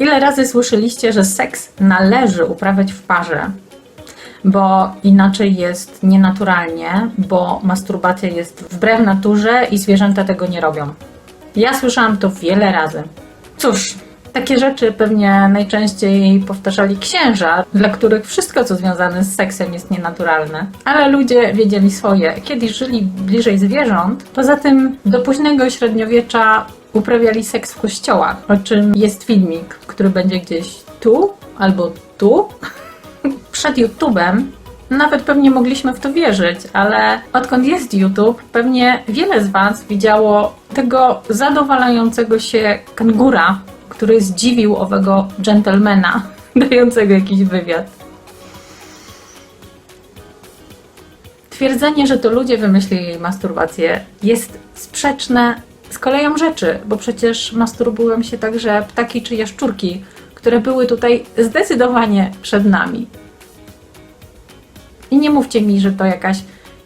Ile razy słyszeliście, że seks należy uprawiać w parze, bo inaczej jest nienaturalnie, bo masturbacja jest wbrew naturze i zwierzęta tego nie robią. Ja słyszałam to wiele razy. Cóż, takie rzeczy pewnie najczęściej powtarzali księża, dla których wszystko, co związane z seksem, jest nienaturalne. Ale ludzie wiedzieli swoje. Kiedyś żyli bliżej zwierząt. Poza tym do późnego średniowiecza uprawiali seks w kościołach, o czym jest filmik, który będzie gdzieś tu albo tu. Przed YouTube'em nawet pewnie mogliśmy w to wierzyć, ale odkąd jest YouTube, pewnie wiele z Was widziało tego zadowalającego się kangura, który zdziwił owego dżentelmena dającego jakiś wywiad. Twierdzenie, że to ludzie wymyślili masturbację, jest sprzeczne z koleją rzeczy, bo przecież masturbują się także ptaki czy jaszczurki, które były tutaj zdecydowanie przed nami. I nie mówcie mi, że to jakaś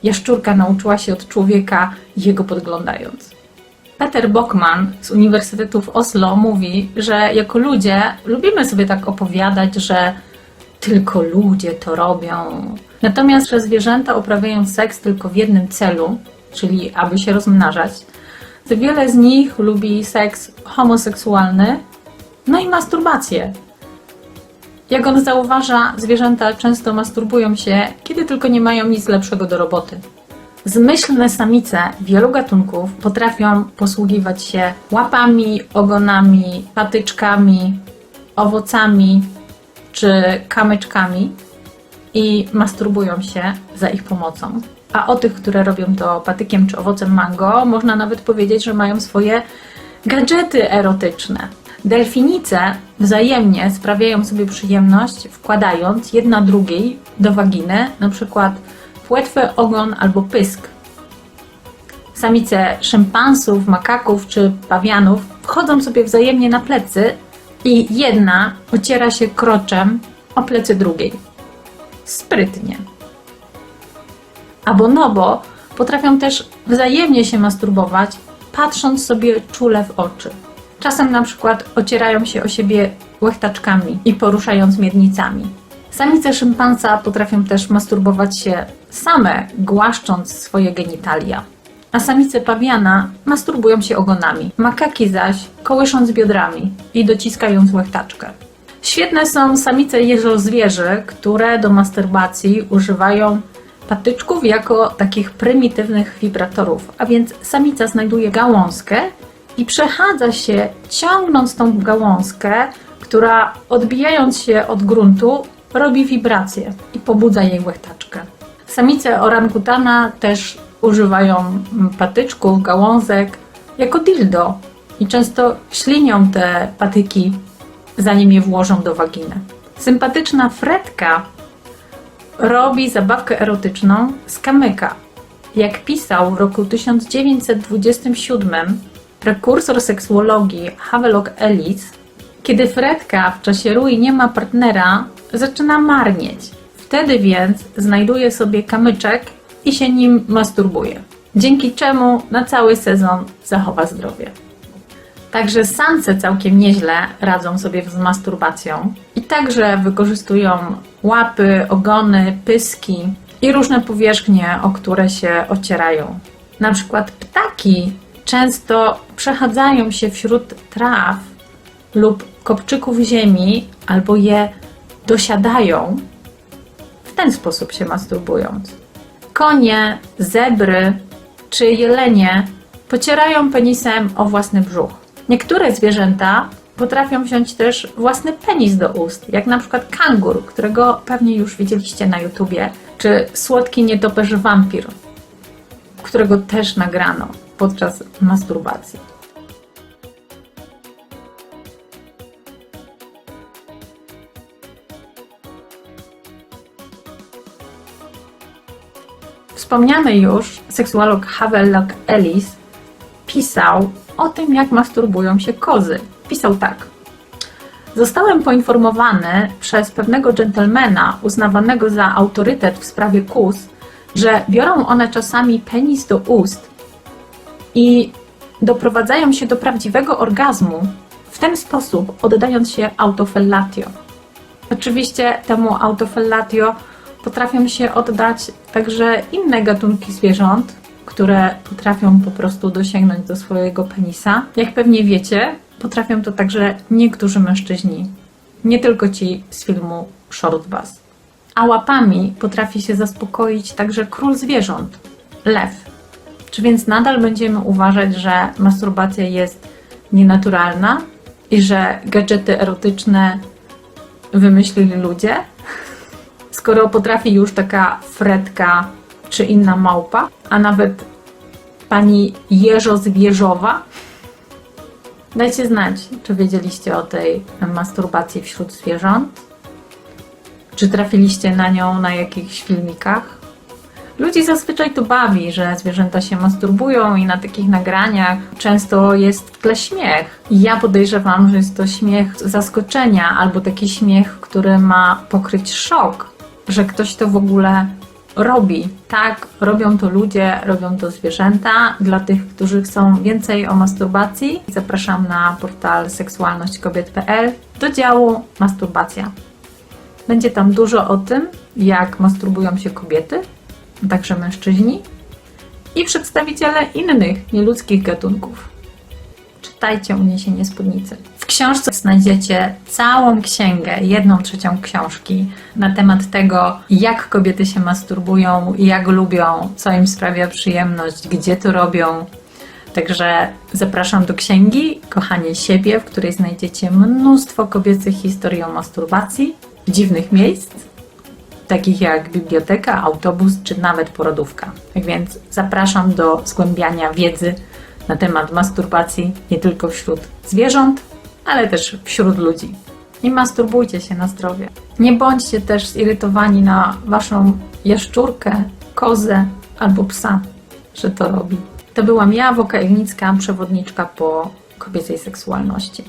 jaszczurka nauczyła się od człowieka jego podglądając. Peter Bockman z Uniwersytetu w Oslo mówi, że jako ludzie lubimy sobie tak opowiadać, że tylko ludzie to robią. Natomiast, że zwierzęta uprawiają seks tylko w jednym celu, czyli aby się rozmnażać, wiele z nich lubi seks homoseksualny, no i masturbację. Jak on zauważa, zwierzęta często masturbują się, kiedy tylko nie mają nic lepszego do roboty. Zmyślne samice wielu gatunków potrafią posługiwać się łapami, ogonami, patyczkami, owocami czy kamyczkami i masturbują się za ich pomocą. A o tych, które robią to patykiem czy owocem mango, można nawet powiedzieć, że mają swoje gadżety erotyczne. Delfinice wzajemnie sprawiają sobie przyjemność, wkładając jedna drugiej do waginy, na przykład płetwy, ogon albo pysk. Samice szympansów, makaków czy pawianów wchodzą sobie wzajemnie na plecy i jedna ociera się kroczem o plecy drugiej. Sprytnie. A bonobo potrafią też wzajemnie się masturbować, patrząc sobie czule w oczy. Czasem na przykład ocierają się o siebie łechtaczkami i poruszając miednicami. Samice szympansa potrafią też masturbować się same, głaszcząc swoje genitalia. A samice pawiana masturbują się ogonami. Makaki zaś kołysząc biodrami i dociskając łechtaczkę. Świetne są samice jeżozwierzy, które do masturbacji używają patyczków jako takich prymitywnych wibratorów. A więc samica znajduje gałązkę i przechadza się, ciągnąc tą gałązkę, która odbijając się od gruntu, robi wibracje i pobudza jej łechtaczkę. Samice orangutana też używają patyczków, gałązek jako dildo i często ślinią te patyki, zanim je włożą do waginy. Sympatyczna Fredka robi zabawkę erotyczną z kamyka. Jak pisał w roku 1927 prekursor seksuologii Havelock Ellis, kiedy Fredka w czasie rui nie ma partnera, zaczyna marnieć. Wtedy więc znajduje sobie kamyczek i się nim masturbuje. Dzięki czemu na cały sezon zachowa zdrowie. Także samce całkiem nieźle radzą sobie z masturbacją i także wykorzystują łapy, ogony, pyski i różne powierzchnie, o które się ocierają. Na przykład ptaki często przechadzają się wśród traw lub kopczyków ziemi albo je dosiadają, w ten sposób się masturbując. Konie, zebry czy jelenie pocierają penisem o własny brzuch. Niektóre zwierzęta potrafią wziąć też własny penis do ust, jak na przykład kangur, którego pewnie już widzieliście na YouTubie, czy słodki nietoperz wampir, którego też nagrano podczas masturbacji. Wspomniany już seksuolog Havelock Ellis pisał o tym, jak masturbują się kozy. Pisał tak. Zostałem poinformowany przez pewnego dżentelmena uznawanego za autorytet w sprawie kóz, że biorą one czasami penis do ust i doprowadzają się do prawdziwego orgazmu w ten sposób oddając się autofellatio. Oczywiście temu autofellatio potrafią się oddać także inne gatunki zwierząt, które potrafią po prostu dosięgnąć do swojego penisa. Jak pewnie wiecie, potrafią to także niektórzy mężczyźni, nie tylko ci z filmu Short Bus. A łapami potrafi się zaspokoić także król zwierząt, lew. Czy więc nadal będziemy uważać, że masturbacja jest nienaturalna i że gadżety erotyczne wymyślili ludzie? Skoro potrafi już taka Fredka czy inna małpa, a nawet pani Jeżo Zwierzowa? Dajcie znać, czy wiedzieliście o tej masturbacji wśród zwierząt? Czy trafiliście na nią na jakichś filmikach? Ludzi zazwyczaj to bawi, że zwierzęta się masturbują i na takich nagraniach często jest w tle śmiech. I ja podejrzewam, że jest to śmiech zaskoczenia albo taki śmiech, który ma pokryć szok, że ktoś to w ogóle robi. Tak, robią to ludzie, robią to zwierzęta. Dla tych, którzy chcą więcej o masturbacji, zapraszam na portal seksualnościkobiet.pl do działu masturbacja. Będzie tam dużo o tym, jak masturbują się kobiety, także mężczyźni i przedstawiciele innych nieludzkich gatunków. Czytajcie Uniesienie Spódnicy. Książce znajdziecie całą księgę, jedną trzecią książki na temat tego, jak kobiety się masturbują, jak lubią, co im sprawia przyjemność, gdzie to robią. Także zapraszam do księgi Kochanie siebie, w której znajdziecie mnóstwo kobiecych historii o masturbacji, dziwnych miejsc, takich jak biblioteka, autobus czy nawet porodówka. Tak więc zapraszam do zgłębiania wiedzy na temat masturbacji nie tylko wśród zwierząt, ale też wśród ludzi. I masturbujcie się na zdrowie. Nie bądźcie też zirytowani na waszą jaszczurkę, kozę albo psa, że to robi. To byłam ja, Woka Iwnicka, przewodniczka po kobiecej seksualności.